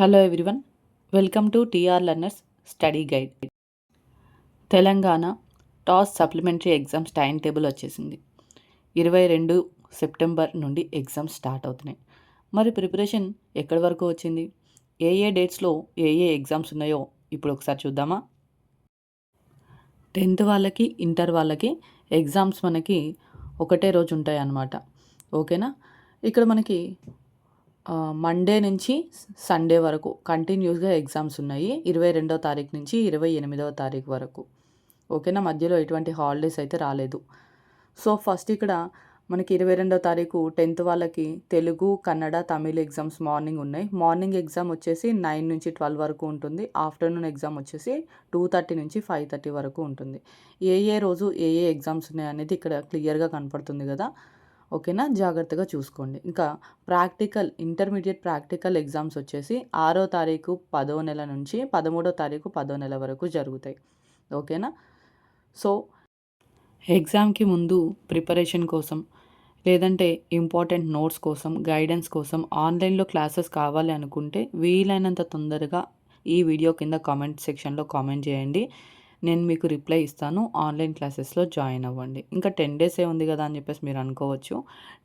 Hello everyone welcome to TR learners study guide Telangana TOSS supplementary exams time table వచ్చేసింది. ఇరవై రెండు September నుండి exams start అవుతున్నాయి. మరి ప్రిపరేషన్ ఎక్కడి వరకు వచ్చింది? ఏ ఏ డేట్స్లో ఏ ఏ ఎగ్జామ్స్ ఉన్నాయో ఇప్పుడు ఒకసారి చూద్దామా? టెన్త్ వాళ్ళకి ఇంటర్ వాళ్ళకి ఎగ్జామ్స్ మనకి ఒకటే రోజు ఉంటాయి అన్నమాట ఓకేనా? ఇక్కడ మనకి మండే నుంచి సండే వరకు కంటిన్యూస్గా ఎగ్జామ్స్ ఉన్నాయి. ఇరవై రెండో తారీఖు నుంచి ఇరవై ఎనిమిదవ తారీఖు వరకు. ఓకేనా? మధ్యలో ఎటువంటి హాలిడేస్ అయితే రాలేదు. సో ఫస్ట్ ఇక్కడ మనకి ఇరవై రెండవ తారీఖు టెన్త్ వాళ్ళకి తెలుగు కన్నడ తమిళ్ ఎగ్జామ్స్ మార్నింగ్ ఉన్నాయి. మార్నింగ్ ఎగ్జామ్ వచ్చేసి నైన్ నుంచి ట్వెల్వ్ వరకు ఉంటుంది. ఆఫ్టర్నూన్ ఎగ్జామ్ వచ్చేసి టూ థర్టీ నుంచి ఫైవ్ థర్టీ వరకు ఉంటుంది. ఏ ఏ రోజు ఏ ఏ ఎగ్జామ్స్ ఉన్నాయి అనేది ఇక్కడ క్లియర్గా కనపడుతుంది కదా? ఓకేనా? జాగ్రత్తగా చూసుకోండి. ఇంకా ప్రాక్టికల్ ఇంటర్మీడియట్ ప్రాక్టికల్ ఎగ్జామ్స్ వచ్చేసి ఆరో తారీఖు పదో నెల నుంచి పదమూడో తారీఖు పదో నెల వరకు జరుగుతాయి. ఓకేనా? సో ఎగ్జామ్కి ముందు ప్రిపరేషన్ కోసం లేదంటే ఇంపార్టెంట్ నోట్స్ కోసం గైడెన్స్ కోసం ఆన్లైన్లో క్లాసెస్ కావాలి అనుకుంటే వీలైనంత తొందరగా ఈ వీడియో కింద కామెంట్ సెక్షన్లో కామెంట్ చేయండి. నేను మీకు రిప్లై ఇస్తాను. ఆన్లైన్ క్లాసెస్లో జాయిన్ అవ్వండి. ఇంకా టెన్ డేసే ఉంది కదా అని చెప్పేసి మీరు అనుకోవచ్చు.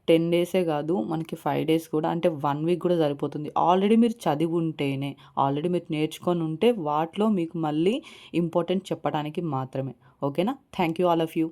టెన్ డేసే కాదు మనకి ఫైవ్ డేస్ కూడా అంటే వన్ వీక్ కూడా సరిపోతుంది. ఆల్రెడీ మీరు చదివి ఉంటేనే ఆల్రెడీ మీరు నేర్చుకొని ఉంటే వాటిలో మీకు మళ్ళీ ఇంపార్టెంట్ చెప్పడానికి మాత్రమే. ఓకేనా? Thank you all of you.